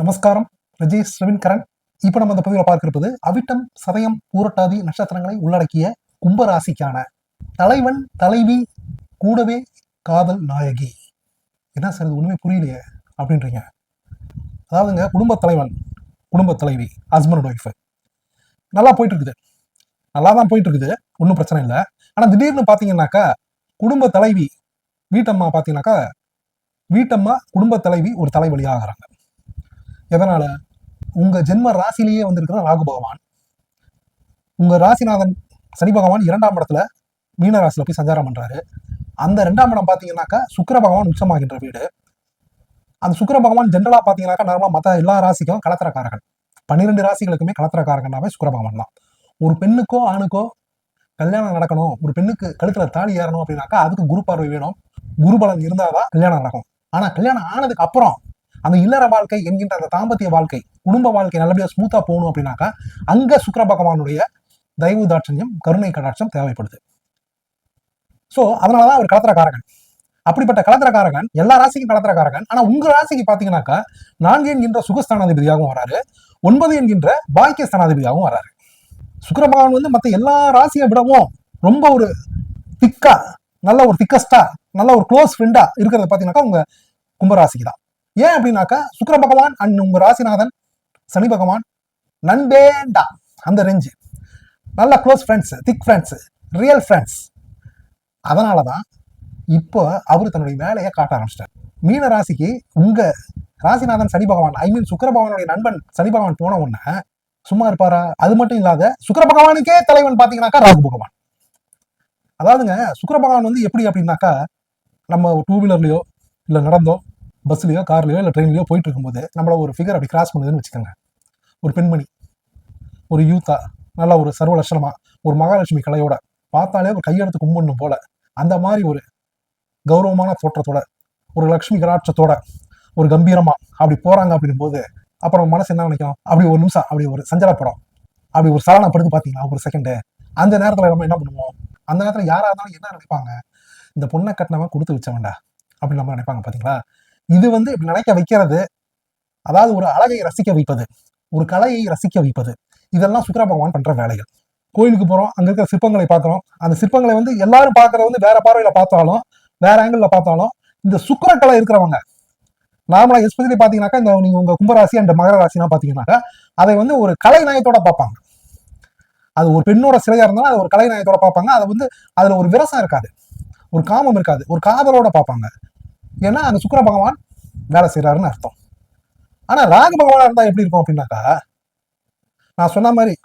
நமஸ்காரம். ரஜேஷ் ரவின்கரன் இப்போ நம்ம அந்த பதிவில் பார்க்கிருப்பது அவிட்டம் சதயம் பூரட்டாதி நட்சத்திரங்களை உள்ளடக்கிய கும்பராசிக்கான தலைவன் தலைவி கூடவே காதல் நாயகி. என்ன சார் இது ஒண்ணுமே புரியலையே அப்படின்றீங்க. அதாவதுங்க குடும்ப தலைவன் குடும்ப தலைவி ஹஸ்பண்ட் ஒய்ஃப் நல்லா போயிட்டு இருக்குது நல்லா தான் போயிட்டு இருக்குது ஒன்றும் பிரச்சனை இல்லை. ஆனால் திடீர்னு பார்த்தீங்கன்னாக்கா குடும்ப தலைவி வீட்டம்மா பார்த்தீங்கன்னாக்கா வீட்டம்மா குடும்ப தலைவி ஒரு தலைவலி ஆகிறாங்க. எதனால? உங்க ஜென்ம ராசிலேயே வந்திருக்கிற ராகு பகவான். உங்க ராசிநாதன் சனி பகவான் இரண்டாம் இடத்துல மீன ராசியில போய் சஞ்சாரம் பண்றாரு. அந்த ரெண்டாம் இடம் பாத்தீங்கன்னாக்கா சுக்கர பகவான் உச்சமாகின்ற வீடு. அந்த சுக்கிர பகவான் ஜென்ரலா பாத்தீங்கன்னாக்கா நார்மலா மற்ற எல்லா ராசிக்கும் கலத்திரக்காரகன் பன்னிரெண்டு ராசிகளுக்குமே கலத்திரக்காரகனாவே சுக்கர பகவான் தான். ஒரு பெண்ணுக்கோ ஆணுக்கோ கல்யாணம் நடக்கணும். ஒரு பெண்ணுக்கு கழுத்துல தாலி ஏறணும் அப்படின்னாக்கா அதுக்கு குரு பார்வை வேணும். குரு பலன் இருந்தாதான் கல்யாணம் நடக்கும். ஆனா கல்யாணம் ஆனதுக்கு அப்புறம் அந்த இல்லற வாழ்க்கை என்கின்ற அந்த தாம்பத்திய வாழ்க்கை குடும்ப வாழ்க்கை நல்லபடியாக ஸ்மூத்தா போகணும் அப்படின்னாக்கா அங்க சுக்கர பகவானுடைய தயவு தாட்சண்யம் கருணை கடாட்சம் தேவைப்படுது. சோ அதனாலதான் அவர் கலத்திரக்காரகன். அப்படிப்பட்ட கலத்திரக்காரகன் எல்லா ராசிக்கும் கலத்திரக்காரகன். ஆனா உங்க ராசிக்கு பாத்தீங்கன்னாக்கா நான்கு என்கின்ற சுகஸ்தானாதிபதியாகவும் வராரு. ஒன்பது என்கின்ற பாக்கிய ஸ்தானாதிபதியாகவும் வராரு. சுக்கர பகவான் வந்து மற்ற எல்லா ராசியை விடவும் ரொம்ப ஒரு திக்கா நல்ல ஒரு திக்கஸ்டா நல்ல ஒரு க்ளோஸ் ஃப்ரெண்டா இருக்கிறத பாத்தீங்கன்னாக்கா உங்க கும்பராசிக்கு தான். ஏன் அப்படின்னாக்கா சுக்கர பகவான் அண்ட் உங்க ராசிநாதன் சனி பகவான் நண்பேண்டா அந்த ரேஞ்சு நல்ல close friends thick friends real friends அதனால தான் இப்போ அவர் தன்னுடைய வேலையை காட்ட ஆரம்பிச்சிட்டார். மீன ராசிக்கு உங்க ராசிநாதன் சனி பகவான் ஐ மீன் சுக்கர பகவானுடைய நண்பன் சனி பகவான் போன உடனே சும்மா இருப்பாரா? அது மட்டும் இல்லாத சுக்கர பகவானுக்கே தலைவன் பார்த்தீங்கன்னாக்கா ராகு பகவான். அதாவதுங்க சுக்கர பகவான் வந்து எப்படி அப்படின்னாக்கா நம்ம டூ வீலர்லையோ இல்லை நடந்தோ பஸ்லயோ கார்லையோ இல்லை ட்ரெயின்லையோ போயிட்டு இருக்கும்போது நம்மள ஒரு ஃபிகர் அப்படி கிராஸ் பண்ணுதுன்னு வச்சுக்கோங்க. ஒரு பெண்மணி ஒரு யூத்தா நல்லா ஒரு சர்வலட்சணமா ஒரு மகாலட்சுமி கலையோட பார்த்தாலே ஒரு கையெடுத்து கும்பிடணும் போல அந்த மாதிரி ஒரு கௌரவமான தோற்றத்தோட ஒரு லக்ஷ்மி கலாட்சத்தோட ஒரு கம்பீரமா அப்படி போறாங்க அப்படின்னும் போது அப்புறம் மனசு என்ன நினைக்கும்? அப்படி ஒரு நிமிஷம் அப்படி ஒரு சஞ்சலப்படம் அப்படி ஒரு சலனப்படுத்து பார்த்தீங்களா ஒரு செகண்டு அந்த நேரத்தில் நம்ம என்ன பண்ணுவோம்? அந்த நேரத்தில் யாராக இருந்தாலும் என்ன நினைப்பாங்க? இந்த பொண்ணை கட்டினவன் கொடுத்து வச்சவன்டா அப்படின்னு நம்ம நினைப்பாங்க பார்த்தீங்களா இது வந்து இப்படி நினைக்க வைக்கிறது. அதாவது ஒரு அழகை ரசிக்க வைப்பது. ஒரு கலையை ரசிக்க வைப்பது. இதெல்லாம் சுக்கர பகவான் பண்ற வேலைகள். கோயிலுக்கு போறோம் அங்க இருக்கிற சிற்பங்களை பார்க்குறோம். அந்த சிற்பங்களை வந்து எல்லாரும் பார்க்கறது வந்து வேற பார்வையில பார்த்தாலும் வேற ஆங்கிள் பார்த்தாலும் இந்த சுக்கிர கலை இருக்கிறவங்க நார்மலா எஸ்பெஷலி பாத்தீங்கன்னாக்கா இந்த நீங்க உங்க கும்பராசி அண்ட் மகர ராசிலாம் பாத்தீங்கன்னாக்கா அதை வந்து ஒரு கலை நயத்தோட பார்ப்பாங்க. அது ஒரு பெண்ணோட சிலையா இருந்தாலும் அது ஒரு கலை நயத்தோட பார்ப்பாங்க. அது வந்து அதுல ஒரு விரசம் இருக்காது. ஒரு காமம் இருக்காது. ஒரு காதலோட பார்ப்பாங்க. ஏன்னா அங்க சுக்கர பகவான் வேலை செய்யறாருன்னு அர்த்தம். ஆனா ராகு பகவானா இருந்தா எப்படி இருக்கும் அப்படின்னாக்கா நான் சொன்ன மாதிரி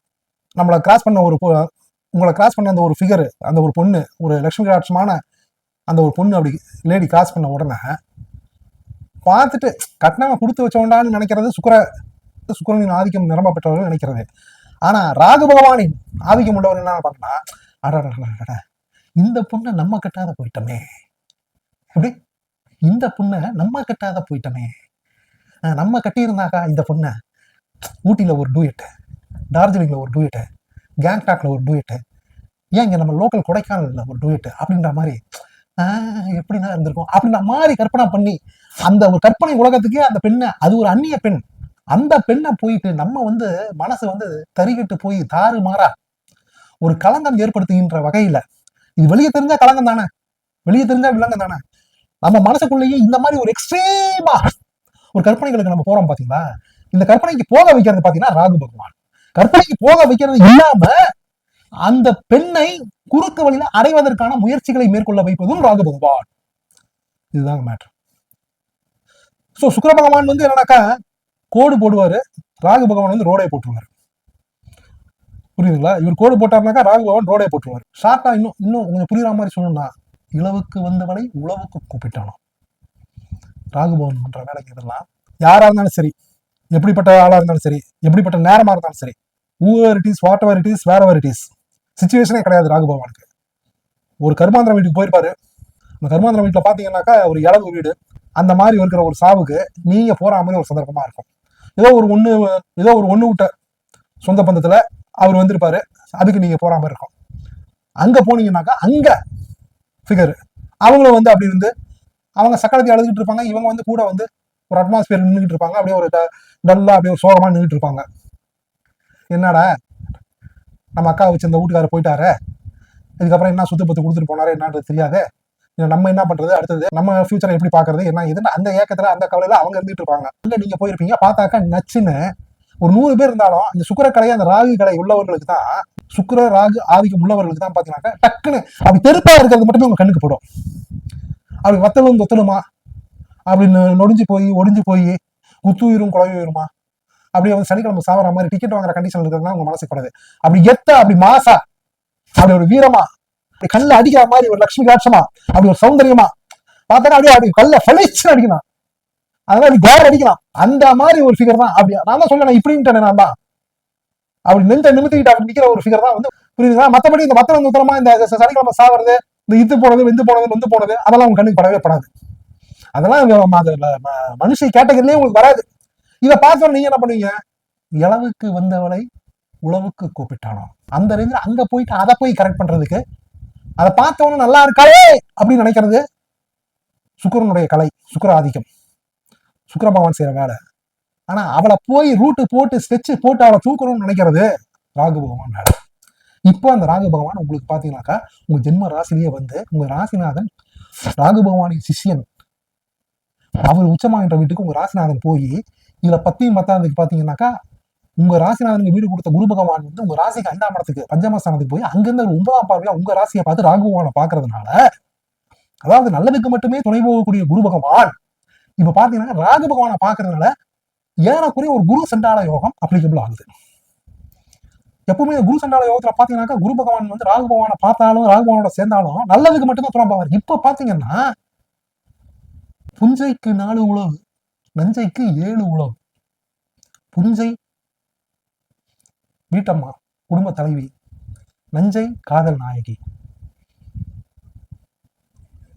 நம்மளை கிராஸ் பண்ண ஒரு பொ- உங்களை கிராஸ் பண்ண அந்த ஒரு ஃபிகர் அந்த ஒரு பொண்ணு ஒரு லட்சுமி கடாட்சமான அந்த ஒரு பொண்ணு அப்படி லேடி கிராஸ் பண்ண உடனே பார்த்துட்டு கட்டினவன் கொடுத்து வச்சோண்டான்னு நினைக்கிறது சுக்கர சுக்கரனின் ஆதிக்கம் நிரம்ப பெற்றவர்கள் நினைக்கிறது. ஆனா ராகு பகவானின் ஆதிக்கம் உள்ளவர் என்ன பண்ணா அட இந்த பொண்ணை நம்ம கட்டாத போயிட்டோமே. எப்படி இந்த பொண்ணை நம்ம கட்டாத போயிட்டோமே. நம்ம கட்டியிருந்தாக்கா இந்த பொண்ணை ஊட்டியில் ஒரு டூயட்டு டார்ஜிலிங்கில் ஒரு டூயட்டு கேங்டாக்ல ஒரு டூயட்டு ஏன் இங்கே நம்ம லோக்கல் கொடைக்கானலில் ஒரு டூயட்டு அப்படின்ற மாதிரி ஆஹ் எப்படிதான் இருந்திருக்கும். அப்படின்ற மாதிரி கற்பனை பண்ணி அந்த ஒரு கற்பனை உலகத்துக்கே அந்த பெண்ணை அது ஒரு அந்நிய பெண். அந்த பெண்ணை போயிட்டு நம்ம வந்து மனசு வந்து தறிகட்டு போய் தாறு மாறா. ஒரு களங்கம் ஏற்படுத்துகின்ற வகையில. இது வெளியே தெரிஞ்சா களங்கம் தானே? வெளியே தெரிஞ்சா விலங்கம் தானே? நம்ம மனசுக்குள்ளேயே இந்த மாதிரி ஒரு எக்ஸ்ட்ரீமா ஒரு கற்பனைகளுக்கு நம்ம போறோம் பாத்தீங்களா? இந்த கற்பனைக்கு போக வைக்கிறது பாத்தீங்கன்னா ராகு பகவான். கற்பனைக்கு போக வைக்கிறது இல்லாம அந்த பெண்ணை குறுக்கு வழியில அடைவதற்கான முயற்சிகளை மேற்கொள்ள வைப்பதும் ராகு பகவான். இதுதாங்க மேட்ரு சோ சுக்கர பகவான் வந்து என்னன்னாக்கா கோடு போடுவாரு. ராகு பகவான் வந்து ரோடே போட்டுருவாரு. புரியுதுங்களா? இவர் கோடு போட்டாருனாக்கா ராகு பகவான் ரோடே போட்டுருவாரு. ஷார்ட்டா இன்னும் இன்னும் கொஞ்சம் புரியுற மாதிரி சொல்லணும்னா இளவுக்கு வந்தவனை உழவுக்கு கூப்பிட்டானோ? ராகுபவன் பண்ற வேலைக்கு இதெல்லாம் யாரா இருந்தாலும் சரி எப்படிப்பட்ட ஆளா இருந்தாலும் சரி எப்படிப்பட்ட நேரமா இருந்தாலும் சரி whoever it is whatever it is ever it is சுச்சுவேஷனே கிடையாது ராகுபவனுக்கு. ஒரு கர்மாந்திர வீட்டுக்கு போயிருப்பாரு. அந்த கர்மாந்திர வீட்டில் பார்த்தீங்கன்னாக்கா ஒரு இளவு வீடு. அந்த மாதிரி இருக்கிற ஒரு சாவுக்கு நீங்க போற மாதிரி ஒரு சந்தர்ப்பமா இருக்கும். ஏதோ ஒரு ஒன்று ஏதோ ஒரு ஒன்று விட்ட சொந்த பந்தத்தில் அவர் வந்திருப்பாரு. அதுக்கு நீங்க போற மாதிரி இருக்கும். அங்க போனீங்கன்னாக்கா அங்க ஃபிகர் அவங்களும் வந்து அப்படி இருந்து அவங்க சக்கரத்தை அழுதுகிட்டு இருப்பாங்க. இவங்க வந்து கூட வந்து ஒரு அட்மாஸ்பியர் நின்றுட்டு இருப்பாங்க. அப்படியே ஒரு ட- டல்லா அப்படியே ஒரு சோகமாக நின்றுட்டு இருப்பாங்க. என்னடா? நம்ம அக்கா வச்சு இந்த வீட்டுக்காரர் போயிட்டாரு. இதுக்கப்புறம் என்ன சுத்து பத்து கொடுத்துட்டு போனாரு என்னன்றது தெரியாது. நம்ம என்ன பண்றது? அடுத்தது நம்ம ஃபியூச்சரை எப்படி பாக்குறது என்ன இதுன்னு அந்த ஏக்கத்துல அந்த கவலையில அவங்க இருந்துட்டு இருப்பாங்க. இல்ல நீங்க போயிருப்பீங்க. பார்த்தாக்கா நச்சுன்னு ஒரு நூறு பேர் இருந்தாலும் இந்த சுக்கரக்கலை அந்த ராகு கலை உள்ளவர்களுக்கு தான் சுக்கிர ராகு ஆதிக்கம் உள்ளவர்களுக்கு தான் பார்த்தீங்கன்னாக்கா டக்குன்னு அப்படி தெருப்பா இருக்கிறது மட்டுமே உங்க கண்ணுக்கு படும். அப்படி வத்தலும் தொத்தலுமா? அப்படின்னு நொடிஞ்சு போய் ஒடிஞ்சு போய் குத்துயிரும் குழவியுருமா அப்படியே வந்து சனிக்கிழமை சாவர மாதிரி டிக்கெட் வாங்குற கண்டிஷன் இருக்கிறதுனா உங்க மனசு கூடாது அப்படி எத்த அப்படி மாசா அப்படி ஒரு வீரமா அப்படி கல்ல அடிக்கிற மாதிரி ஒரு லட்சுமி காட்சமா அப்படி ஒரு சௌந்தரியமா பார்த்தா அப்படியே அப்படி கல்ல ஃபலிச்சு அடிக்கணும். அதனால நீ கேர் அடிக்கலாம். அந்த மாதிரி ஒரு ஃபிகர் தான். அப்படி நான் தான் சொல்ல இப்படின்ட்டு நான் தான். அப்படி நின்று நிமித்திக்கிட்டு அப்படி நிக்கிற ஒரு ஃபிகர் தான் வந்து புரியுதுங்களா? மத்தபடி இந்த மத்த நுத்தரமா இந்த சனிக்கிழமை சாவறது இந்த இது போனது வெந்து போனது வந்து போனது அதெல்லாம் உங்க கண்ணுக்கு படவே படாது. அதெல்லாம் அது மனுஷ கேட்டகரிலேயே உங்களுக்கு வராது. இதை பார்த்தோம் நீங்க என்ன பண்ணுவீங்க? இளவுக்கு வந்தவளை உழவுக்கு கூப்பிட்டானோ? அந்த ரேஞ்சில் அங்க போயிட்டு அதை போய் கரெக்ட் பண்றதுக்கு அதை பார்த்தவன நல்லா இருக்காளே அப்படின்னு நினைக்கிறது சுக்கரனுடைய கலை சுக்கர ஆதிக்கம் சுக்கர பகவான் செய்யற வேலை. ஆனா அவளை போய் ரூட்டு போட்டு ஸ்டெச்சு போட்டு அவளை தூக்கணும்னு நினைக்கிறது ராகு பகவான் வேலை. இப்போ அந்த ராகு பகவான் உங்களுக்கு பாத்தீங்கன்னாக்கா உங்க ஜென்ம ராசிலேயே வந்து உங்க ராசிநாதன் ராகு பகவானின் சிஷ்யன். அவர் உச்சமாகின்ற வீட்டுக்கு உங்க ராசிநாதன் போய் இதுல பத்தையும் பத்தாவதுக்கு பாத்தீங்கன்னாக்கா உங்க ராசிநாதனுக்கு வீடு கொடுத்த குரு பகவான் வந்து உங்க ராசிக்கு ஐந்தாம் இடத்துக்கு பஞ்சமஸ்தானத்துக்கு போய் அங்கிருந்து ஒரு ஒன்பதாம் பார்வையா உங்க ராசியை பார்த்து ராகு பகவானை பாக்குறதுனால அதாவது நல்லதுக்கு மட்டுமே துணை போகக்கூடிய குரு பகவான் இப்ப பாத்தீங்கன்னா ராகு பகவானை பாக்குறதுனால ஏறக்குறைய ஒரு குரு சண்டால யோகம் அப்ளிகபிள் ஆகுது. எப்பவுமே குரு சண்டால யோகத்துல பாத்தீங்கன்னாக்கா குரு பகவான் வந்து ராகு பகவானை பார்த்தாலும் ராகு பகவானோட சேர்ந்தாலும் நல்லதுக்கு மட்டும்தான் துணை போவார் இப்ப பாத்தீங்கன்னா புஞ்சைக்கு நாலு உழவு நஞ்சைக்கு ஏழு உழவு. புஞ்சை வீட்டம்மா குடும்ப தலைவி நஞ்சை காதல் நாயகி.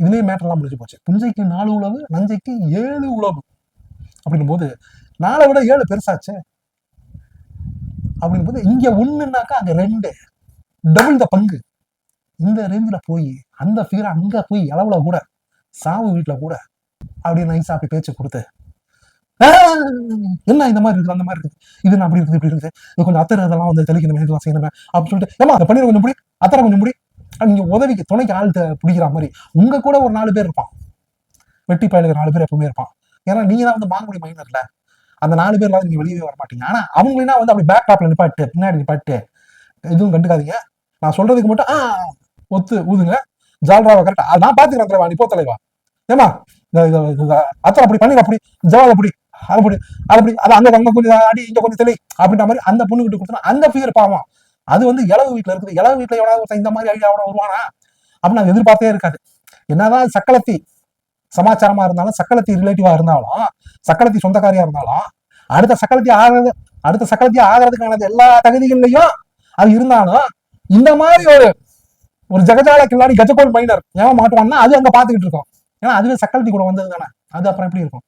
இதுலேயே மேட்டர்லாம் முடிஞ்சு போச்சு. புஞ்சைக்கு நாலு உழவு நஞ்சைக்கு ஏழு உழவு. அப்படின்னும் போது நாளை விட ஏழு பெருசாச்சே? அப்படின்னும் போது இங்க ஒன்றுனாக்கா அங்க ரெண்டு. டபுள் த பங்கு. இந்த ரேஞ்சில் போய் அந்த ஃபிகர் அங்க போய் இளவுல கூட சாவு வீட்டுல கூட அப்படின்னு நைஸாக அப்படி பேச்சு கொடுத்து என்ன இந்த மாதிரி இருக்குது அந்த மாதிரி இருக்குது? இது நான் அப்படி இருக்குது இப்படி இருக்குது? இது கொஞ்சம் அத்தர் இதெல்லாம் வந்து தெளிக்கணும் இதெல்லாம் செய்யணும் அப்படின்னு சொல்லிட்டு ஏமா அதை பண்ணி கொஞ்சம் முடி அத்தரை கொஞ்சம் முடி நீங்க உதவிக்கு துணைக்கு ஆள் பிடிக்கிற மாதிரி. உங்க கூட ஒரு நாலு பேர் இருப்பான். வெட்டி பயலுக்கு நாலு பேர் எப்பவுமே இருப்பான். ஏன்னா நீங்க தான் வந்து மாங்குடி மைனர்ல அந்த நாலு பேர்ல நீங்க வெளியவே வர மாட்டீங்க. ஆனா அவங்களா வந்து அப்படி பேக் டாப்ல நிப்பாட்டு பின்னாடி நிப்பாட்டு. எதுவும் கண்டுக்காதீங்க. நான் சொல்றதுக்கு மட்டும் ஆ ஒத்து ஊதுங்க. ஜால்ராவை கரெக்டா நான் பாத்துக்கிறேன் தலைவா நீ போ தலைவா. ஏமா அத்தனை அப்படி பண்ணி அப்படி. ஜவால் அப்படி அது அப்படி அது அப்படி அது அந்த அங்க கொஞ்சம் அடி இங்க கொஞ்சம் தெளி அப்படின்ற மாதிரி அந்த பொண்ணு கிட்ட கொடுத்தா அந்த ஃபிகர் பாவம். அது வந்து இளவு வீட்டில் இருக்குது. இளவு வீட்டில் எவ்வளோ ஒருத்தன் இந்த மாதிரி ஐடியா வருவானா? அப்படின்னு அது எதிர்பார்த்தே இருக்காது. என்னதான் சக்கலத்தி சமாச்சாரமா இருந்தாலும் சக்கலத்தி ரிலேட்டிவா இருந்தாலும் சக்கலத்தி சொந்தக்காரியா இருந்தாலும் அடுத்த சக்கலத்தி ஆகிறது அடுத்த சக்கலத்தி ஆகிறதுக்கானது எல்லா தகுதிகள்லையும் அது இருந்தாலும் இந்த மாதிரி ஒரு ஒரு ஜெகஜால கில்லாடி கஜகோல் மைனர் ஏன் மாட்டுவான்னா அது அங்க பாத்துக்கிட்டு இருக்கோம். ஏன்னா அதுவே சக்கலத்தி கூட வந்தது தானே. அது அப்புறம் எப்படி இருக்கும்?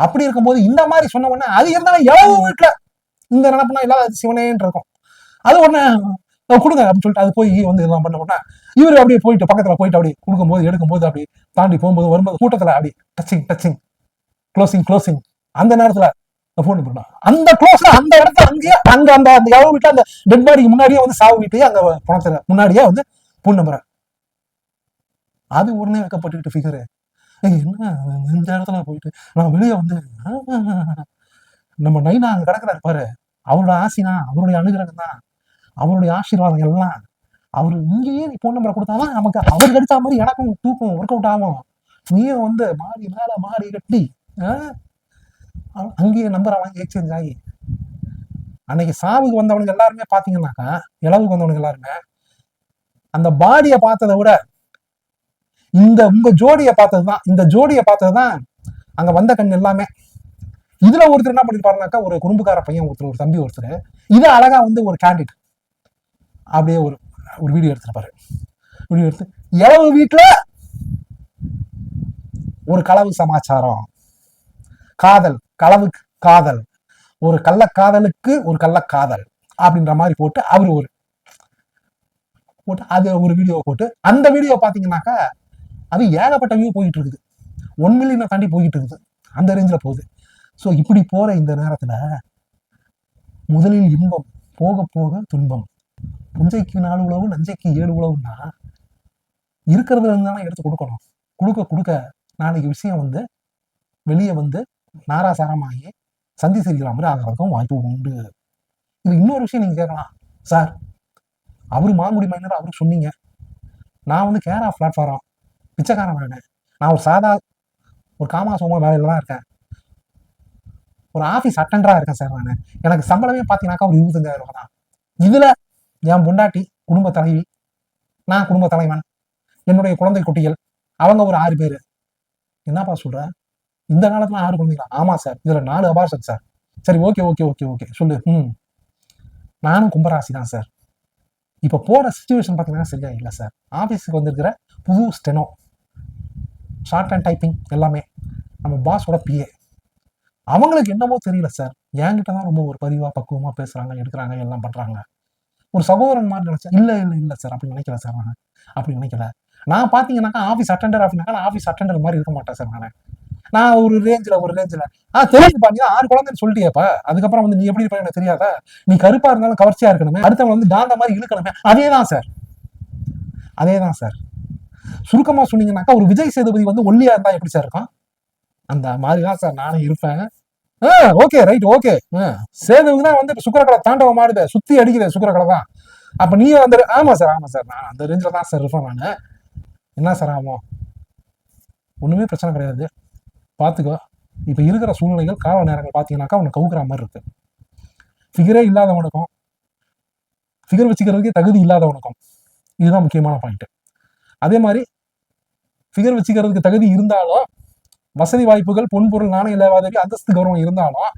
அப்படி இருக்கும்போது இந்த மாதிரி சொன்ன உடனே அது இருந்தாலும் எவ்வளவு வீட்டுல இந்த நினப்புனா இல்லாத சிவனேன்னு இருக்கும். அது உடனே கொடுங்க அப்படின்னு சொல்லிட்டு அது போய் வந்து இதெல்லாம் பண்ண உடனே இவர் அப்படியே போயிட்டு பக்கத்தில் போயிட்டு அப்படி கொடுக்கும்போது எடுக்கும்போது அப்படி தாண்டி போகும்போது வரும்போது கூட்டத்தில் அப்படி டச்சிங் டச்சிங் க்ளோசிங் க்ளோசிங் அந்த நேரத்தில் ஃபோன் பண்ணா அந்த க்ளோஸ்ல அந்த இடத்துல அங்கேயே அங்க அந்த அந்த எவ்வளவு வீட்டுல அந்த டெட் பாடிக்கு முன்னாடியே வந்து சாவு வீட்டையே அங்க பணத்துல முன்னாடியே வந்து ஃபோன் நம்புற அது உடனே வைக்கப்பட்டுக்கிட்டு ஃபிகரு என்ன? இந்த இடத்துல போயிட்டு நான் வெளியே வந்து நம்ம நைனா அங்க கிடக்குறாரு பாரு. அவரோட ஆசினா அவருடைய அனுகிரகம் தான். அவருடைய ஆசீர்வாதம் எல்லாம் அவர் இங்கேயே நீ நம்பரை கொடுத்தாதான் நமக்கு அவர் கிடைச்ச மாதிரி எனக்கும் தூக்கம் ஒர்க் அவுட் ஆகும். நீயும் வந்து மாடி மேலே மாடி கட்டி அங்கேயே நம்பரை வாங்கி எக்ஸ்சேஞ்ச் ஆகி. அன்னைக்கு சாவுக்கு வந்தவனுக்கு எல்லாருமே பார்த்தீங்கன்னாக்கா இளவுக்கு வந்தவனுக்கு எல்லாருமே அந்த பாடியை பார்த்ததை விட இந்த உங்க ஜோடியை பார்த்தது தான் இந்த ஜோடியை பார்த்தது தான் அங்க வந்த கண் எல்லாமே. இதுல ஒருத்தர் என்ன பண்ணிருப்பாருனாக்கா ஒரு குறும்புக்கார பையன் ஒருத்தர் ஒரு தம்பி ஒருத்தர் இது அழகா வந்து ஒரு கேண்டிட் அப்படியே ஒரு ஒரு வீடியோ எடுத்துருப்பாரு வீடியோ எடுத்து எவ்வளவு வீட்டில் ஒரு களவு சமாச்சாரம். காதல் களவு காதல். ஒரு கள்ளக்காதலுக்கு ஒரு கள்ளக்காதல் அப்படின்ற மாதிரி போட்டு அவர் ஒரு போட்டு அது ஒரு வீடியோ போட்டு அந்த வீடியோ பார்த்தீங்கன்னாக்கா அது ஏகப்பட்ட வியூ போயிட்டு இருக்குது ஒன் மில்லியனை தாண்டி போயிட்டு இருக்குது அந்த ரேஞ்சில் போகுது. ஸோ இப்படி போகிற இந்த நேரத்தில் முதலில் இன்பம் போக போக துன்பம். புஞ்சைக்கு நாலு உழவு நஞ்சைக்கு ஏழு உழவுன்னா இருக்கிறதுல இருந்து தானே எடுத்து கொடுக்கணும். கொடுக்க கொடுக்க நாளைக்கு விஷயம் வந்து வெளியே வந்து நாராசாரமாகி சந்தி சிரிக்கிற மாதிரி ஆகிறதுக்கும் வாய்ப்பு உண்டு. இது இன்னொரு விஷயம் நீங்கள் கேட்கலாம். சார் அவர் மாங்குடி மைனர் அவருக்கு சொன்னீங்க. நான் வந்து கேரா பிளாட்ஃபாரம் பிச்சைக்காரன் வேணேன் நான் ஒரு சாதா ஒரு காமாசோமா வேலையில தான் இருக்கேன். ஒரு ஆஃபீஸ் அட்டண்டராக இருக்கேன் சார் நான். எனக்கு சம்பளமே பார்த்தீங்கன்னாக்கா ஒரு இருபத்தஞ்சாயிரம் ரூபா தான். இதில் என் பொண்டாட்டி குடும்ப தலைவி நான் குடும்ப தலைவன். என்னுடைய குழந்தை குட்டிகள் அவங்க ஒரு ஆறு பேர். என்னப்பா சொல்ற? இந்த காலத்துல ஆறு குழந்தைங்களா ஆமா சார். இதுல நாலு அபார்ஷன் சார். சரி ஓகே ஓகே ஓகே ஓகே. சொல்லு. ம். நானும் கும்பராசி தான் சார். இப்போ போற சுச்சுவேஷன் பார்த்தீங்கன்னா சரியா இல்லை சார். ஆஃபீஸுக்கு வந்திருக்கிற புது ஸ்டெனோ. ஷார்ட் அண்ட் டைப்பிங் எல்லாமே. நம்ம பாஸோட பிஏ அவங்களுக்கு என்னமோ தெரியல சார். என்கிட்ட தான் ரொம்ப ஒரு பதிவா பக்குவமா பேசுறாங்க எடுக்கிறாங்க எல்லாம் பண்றாங்க. ஒரு சகோதரன் மாதிரி நினைச்சேன் இல்ல இல்ல இல்ல சார் அப்படி நினைக்கல சார் நான். அப்படி நினைக்கல. நான் பார்த்தீங்கன்னாக்கா ஆஃபீஸ் அட்டெண்டர் அப்படின்னாக்கா நான் ஆஃபீஸ் அட்டெண்டர் மாதிரி இருக்க மாட்டேன் சார் நான். நான் ஒரு ரேஞ்சில் ஒரு ரேஞ்சில் ஆ தெரியுதுப்பா நீ ஆறு குழந்தைன்னு சொல்லிட்டியப்பா. அதுக்கப்புறம் வந்து நீ எப்படி இருப்பா? எனக்கு தெரியாதா? நீ கருப்பா இருந்தாலும் கவர்ச்சியா இருக்கணுமே. அடுத்தவங்க வந்து காந்த மாதிரி இழுக்கணுமே. அதே தான் சார் அதே தான் சார் சுருக்கமா சொன்னீங்கன்னாக்கா ஒரு விஜய் சேதுபதி வந்து ஒல்லியா இருந்தா எப்படி சார் இருக்கும்? அந்த மாதிரி தான் சார் நானும் இருப்பேன். ஓகே ரைட் ஓகே சேதுவுக்கு தான் வந்து இப்போ சுக்கரக்கடை தாண்டவம் ஆடுது சுற்றி அடிக்குது சுக்கரக்கடை தான். அப்போ நீ வந்து ஆமாம் சார் ஆமாம் சார் நான் அந்த ரேஞ்சில் தான் சார் இருப்பேன் நான். என்ன சார் ஆகும்? ஒன்றுமே பிரச்சனை கிடையாது. பார்த்துக்கோ இப்போ இருக்கிற சூழ்நிலைகள் கால நேரங்கள் பார்த்தீங்கன்னாக்கா அவனை கவுக்குற மாதிரி இருக்கு. ஃபிகரே இல்லாதவனுக்கும் ஃபிகர் வச்சுக்கிறதுக்கே தகுதி இல்லாதவனுக்கும் இதுதான் முக்கியமான பாயிண்ட் அதே மாதிரி ஃபிகர் வச்சுக்கிறதுக்கு தகுதி இருந்தாலும் வசதி வாய்ப்புகள் பொன்பொருள் நாணய இல்லாதவி அந்தஸ்து கௌரவம் இருந்தாலும்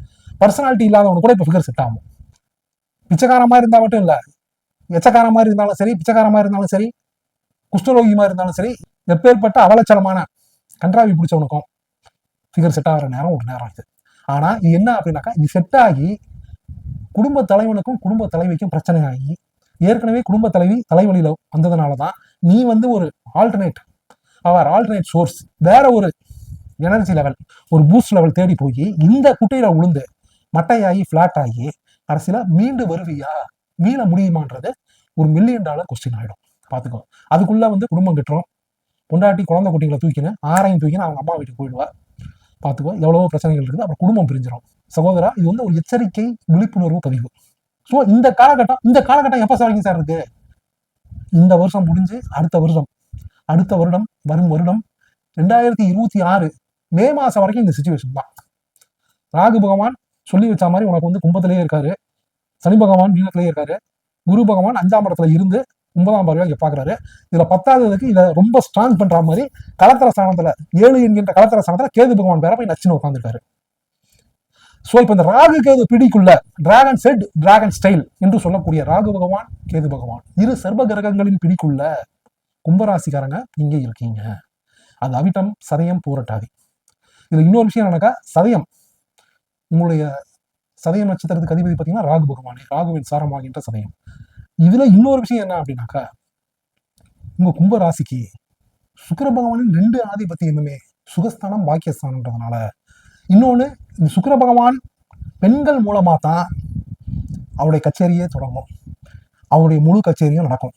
பர்சனாலிட்டி இல்லாதவனுக்கு கூட இப்போ ஃபிகர் செட் ஆகும். பிச்சைக்காரமாக இருந்தால் மட்டும் இல்லை. எச்சக்கார மாதிரி இருந்தாலும் சரி பிச்சைக்காரமாக இருந்தாலும் சரி குஷ்டரோகியமாக இருந்தாலும் சரி எப்பேற்பட்ட அவலச்சலமான கன்றாவி பிடிச்சவனுக்கும் ஃபிகர் செட் ஆகிற நேரம் ஒரு நேரம் இது. ஆனால் இது என்ன அப்படின்னாக்கா இது செட் ஆகி குடும்ப தலைவனுக்கும் குடும்ப தலைவிக்கும் பிரச்சனை ஆகி ஏற்கனவே குடும்ப தலைவி தலைவலியில் வந்ததுனால தான் நீ வந்து ஒரு ஆல்டர்னேட் அவர் ஆல்டர்னேட் சோர்ஸ் வேற ஒரு எனர்ஜி லெவல் ஒரு பூஸ்ட் லெவல் தேடி போய் இந்த குட்டையில உளுந்து மட்டையாகி ஃபிளாட் ஆகி கடைசியில மீண்டு வருவியா? மீள முடியுமான்றது ஒரு மில்லியன் டாலர் கொஸ்டின் ஆயிடும். பாத்துக்கோ அதுக்குள்ள வந்து குடும்பம் கட்டுறோம். பொண்டாட்டி குழந்தை குட்டிகளை தூக்கினு ஆரையும் தூக்கினு அவங்க அம்மா வீட்டுக்கு போயிடுவா. பார்த்துக்கோ. எவ்வளவோ பிரச்சனைகள் இருக்குது. அப்புறம் குடும்பம் பிரிஞ்சிடும் சகோதரா இது வந்து ஒரு எச்சரிக்கை விழிப்புணர்வு பதிவு. ஸோ இந்த காலகட்டம் இந்த காலகட்டம் எப்போ சார் வரைக்கும் சார் இருக்கு? இந்த வருஷம் முடிஞ்சு அடுத்த வருடம் அடுத்த வருடம் வரும் வருடம். ரெண்டாயிரத்தி இருபத்தி ஆறு மே மாதம் வரைக்கும் இந்த சுச்சுவேஷன் தான். ராகு பகவான் சொல்லி வச்ச மாதிரி உனக்கு வந்து கும்பத்திலேயே இருக்காரு. சனி பகவான் மீனத்திலேயே இருக்காரு. குரு பகவான் அஞ்சாம் இடத்துல இருந்து ஒன்பதாம் பார்வையாக இங்கே பார்க்குறாரு இதில் பத்தாவதுக்கு இதை ரொம்ப ஸ்ட்ராங் பண்ணுற மாதிரி கலத்தர ஸ்தானத்தில் ஏழு என்கின்ற கலத்தர ஸ்தானத்தில் கேது பகவான் பேர போய் நச்சுன்னு உட்காந்துருக்காரு ஸோ இப்போ இந்த ராகு கேது பிடிக்குள்ள டிராகன் செட் டிராகன் ஸ்டைல் என்று சொல்லக்கூடிய ராகு பகவான் கேது பகவான் இரு சர்வ கிரகங்களின் பிடிக்குள்ள கும்பராசிக்காரங்க இங்கே இருக்கீங்க. அது அவிட்டம் சதயம் பூரட்டாதி. இதுல இன்னொரு விஷயம் என்னக்கா சதயம். உங்களுடைய சதயம் நட்சத்திரத்துக்கு அதிபதி பார்த்தீங்கன்னா ராகு பகவானே. ராகுவின் சாரமாகின்ற சதயம். இதுல இன்னொரு விஷயம் என்ன அப்படின்னாக்கா உங்க கும்ப ராசிக்கு சுக்கர பகவானின் ரெண்டு ஆதிபத்தியமுமே சுகஸ்தானம் பாக்கியஸ்தானம்ன்றதுனால. இன்னொன்று இந்த சுக்கர பகவான் பெண்கள் மூலமாக தான் அவருடைய கச்சேரியே தொடங்கும். அவருடைய முழு கச்சேரியும் நடக்கும்.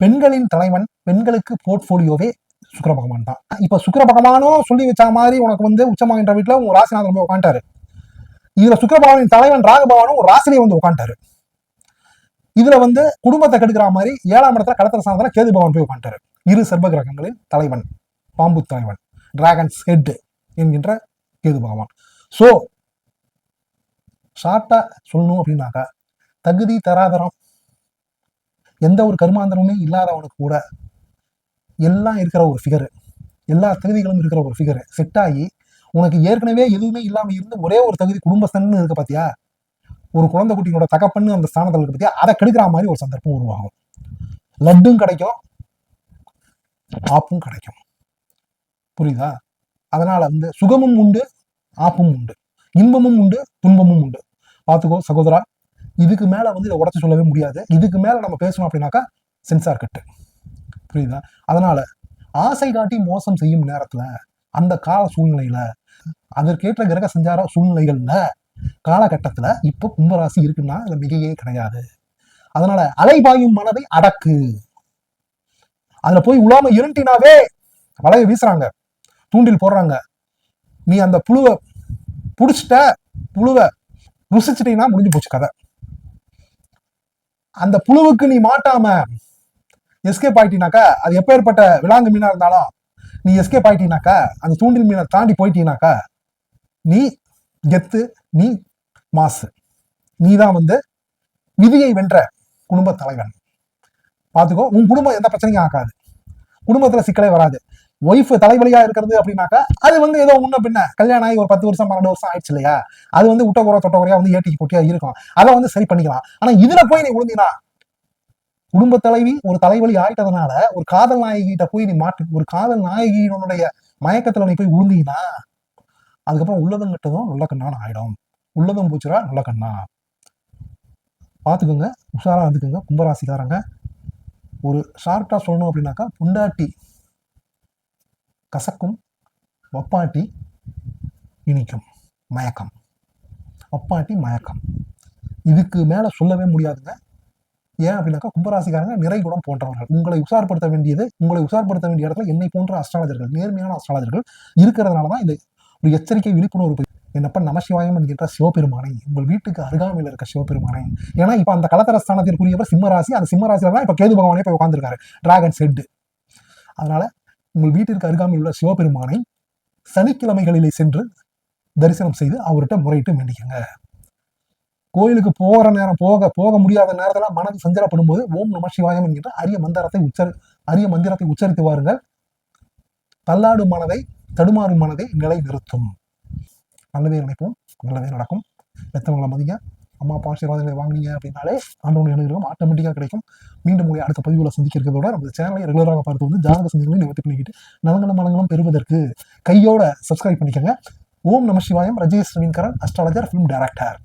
பெண்களின் தலைவன் பெண்களுக்கு போர்ட்ஃபோலியோவே சுக்கர பகவான் தான் இப்ப சுக்கர பகவானும் சொல்லி வச்ச மாதிரி உனக்கு வந்து உச்சமாகின்ற வீட்டுல உங்க ராசிநாதன் போய் உட்காந்துட்டாரு இதுல சுக்கர பகவானின் தலைவன் ராகபகவனும் ஒரு ராசிலேயே வந்து உட்காந்துட்டாரு இதுல வந்து குடும்பத்தை கெடுக்கிற மாதிரி ஏழாம் இடத்துல கடத்தல சாணத்துல கேது பகவான் போய் உட்காந்துட்டாரு இரு சர்ப கிரகங்களின் தலைவன் பாம்பு தலைவன் டிராகன்ஸ் ஹெட் என்கின்ற கேது பகவான். சோ ஷார்ட்டா சொல்லணும் அப்படின்னாக்கா தகுதி தராதரம் எந்த ஒரு கருமாந்திரமுமே இல்லாதவனுக்கு கூட எல்லாம் இருக்கிற ஒரு ஃபிகரு எல்லா தகுதிகளும் இருக்கிற ஒரு ஃபிகரு செட் ஆகி உனக்கு ஏற்கனவே எதுவுமே இல்லாமல் இருந்து ஒரே ஒரு தகுதி குடும்பஸ்தன்னு இருக்க பார்த்தியா ஒரு குழந்தை குட்டியோட தகப்பன்னு அந்த ஸ்தானத்தில் இருக்க பார்த்தியா அதை கெடுக்கிற மாதிரி ஒரு சந்தர்ப்பம் உருவாகும். லட்டும் கிடைக்கும் ஆப்பும் கிடைக்கும். புரியுதா? அதனால வந்து சுகமும் உண்டு ஆப்பும் உண்டு. இன்பமும் உண்டு துன்பமும் உண்டு. பார்த்துக்கோ சகோதரா இதுக்கு மேலே வந்து இதை உடச்சி சொல்லவே முடியாது. இதுக்கு மேலே நம்ம பேசணும் அப்படின்னாக்கா சென்சார் கட்டு புரியுதா? அதனால ஆசை காட்டி மோசம் செய்யும் நேரத்துல அந்த கால சூழ்நிலையில அதற்கேற்ற கிரக சஞ்சார சூழ்நிலைகள்ல காலகட்டத்துல இப்போ கும்பராசி இருக்குன்னா அதுல மிகையே கிடையாது. அதனால அலைபாயும் மனதை அடக்கு. அதுல போய் உலாம இருட்டினாவே வலைய வீசுறாங்க தூண்டில் போடுறாங்க. நீ அந்த புழுவை புடிச்சிட்ட புழுவை ருசிச்சிட்டீங்கன்னா முடிஞ்சு போச்சு கதை. அந்த புழுவுக்கு நீ மாட்டாம எஸ்கேப் ஆயிட்டினாக்கா அது எப்பேற்பட்ட விலாங்கு மீனா இருந்தாலும் நீ எஸ்கேப் ஆயிட்டினாக்கா அந்த தூண்டில் மீனை தாண்டி போயிட்டீனாக்கா நீ கெத்து நீ மாசு. நீ தான் வந்து விதியை வென்ற குடும்ப தலைவன். பார்த்துக்கோ உன் குடும்பம் எந்த பிரச்சனையும் ஆக்காது குடும்பத்துல சிக்கலே வராது. ஒய்ஃப் தலைவலியா இருக்கிறது அப்படின்னாக்கா அது வந்து ஏதோ முன்ன பின்ன கல்யாணம் ஆகி ஒரு பத்து வருஷம் பன்னெண்டு வருஷம் ஆயிடுச்சு இல்லையா? அது வந்து உட்ட குறை தொட்ட குறையா வந்து ஏட்டிக்கு போட்டியா இருக்கும். அதை வந்து சரி பண்ணிக்கலாம். ஆனா இதுல போய் நீ விழுந்தினா குடும்ப தலைவி ஒரு தலைவலி ஆயிட்டதுனால ஒரு காதல் நாயகிட்ட போய் நீ மாட்டு ஒரு காதல் நாயகியினுடைய மயக்கத்துல நீ போய் விழுந்தீங்கன்னா அதுக்கப்புறம் உள்ளதும் கட்டதும் நல்ல கண்ணான்னு ஆயிடும். உள்ளதும் பூச்சுரா நல்ல கண்ணா. பார்த்துக்கோங்க உஷாரா இருந்துக்கோங்க கும்பராசிக்காரங்க. ஒரு ஷார்ட்டா சொல்லணும் அப்படின்னாக்கா புண்டாட்டி கசக்கும் வப்பாட்டி இனிக்கும் மயக்கம். வப்பாட்டி மயக்கம். இதுக்கு மேல சொல்லவே முடியாதுங்க. ஏன் அப்படின்னாக்கா கும்பராசிக்காரங்க நிறை குணம் போன்றவர்கள். உங்களை உஷார்படுத்த வேண்டியது உங்களை உஷார்படுத்த வேண்டிய இடத்துல என்னை போன்ற அஸ்ட்ராலஜர்கள் நேர்மையான அஸ்ட்ராலஜர்கள் இருக்கிறதுனால தான் இந்த ஒரு எச்சரிக்கை விழிப்புணர்வு என்னப்ப நமசிவாயம் என்கின்ற சிவபெருமானை உங்கள் வீட்டுக்கு அருகாமையில் இருக்க சிவபெருமானை. ஏன்னா இப்போ அந்த கலத்தர ஸ்தானத்திற்குரியவர் சிம்மராசி அந்த சிம்மராசியில தான் இப்போ கேது பகவானே போய் உட்காந்துருக்காரு டிராகன் செட்டு அதனால உங்கள் வீட்டிற்கு அருகாமையில் உள்ள சிவபெருமானை சனிக்கிழமைகளிலே சென்று தரிசனம் செய்து அவர்கிட்ட முறையிட்டு வேண்டிக்கங்க. கோயிலுக்கு போகிற நேரம் போக போக முடியாத நேரத்தில் மனது சஞ்சலப்படும் போது ஓம் நம சிவாயம் என்கின்ற அரிய மந்திரத்தை உச்சரி அரிய மந்திரத்தை உச்சரித்து வாருங்கள். தள்ளாடும் மனதை தடுமாறும் மனதை நிலை நிறுத்தும். நல்லதே நினைப்போம். நல்லதே நடக்கும். பெற்றவங்களை மதிங்க. அம்மா அப்பா ஆசீர்வாதங்களை வாங்கினீங்க அப்படின்னாலே ஆண்டவன் எழுதுகிறோம் ஆட்டோமேட்டிக்காக கிடைக்கும். மீண்டும் உங்களை அடுத்த பதிவுகளை சந்திக்கிறதோட நம்ம சேனலை ரெகுலராக பார்த்து வந்து ஜாதக சந்திகளை நிவர்த்தி பண்ணிக்கிட்டு நலங்களும் மலங்களும் பெறுவதற்கு கையோட சப்ஸ்கிரைப் பண்ணிக்கோங்க. ஓம் நம Sivayam. Rajesh Raveenkaran astrologer film director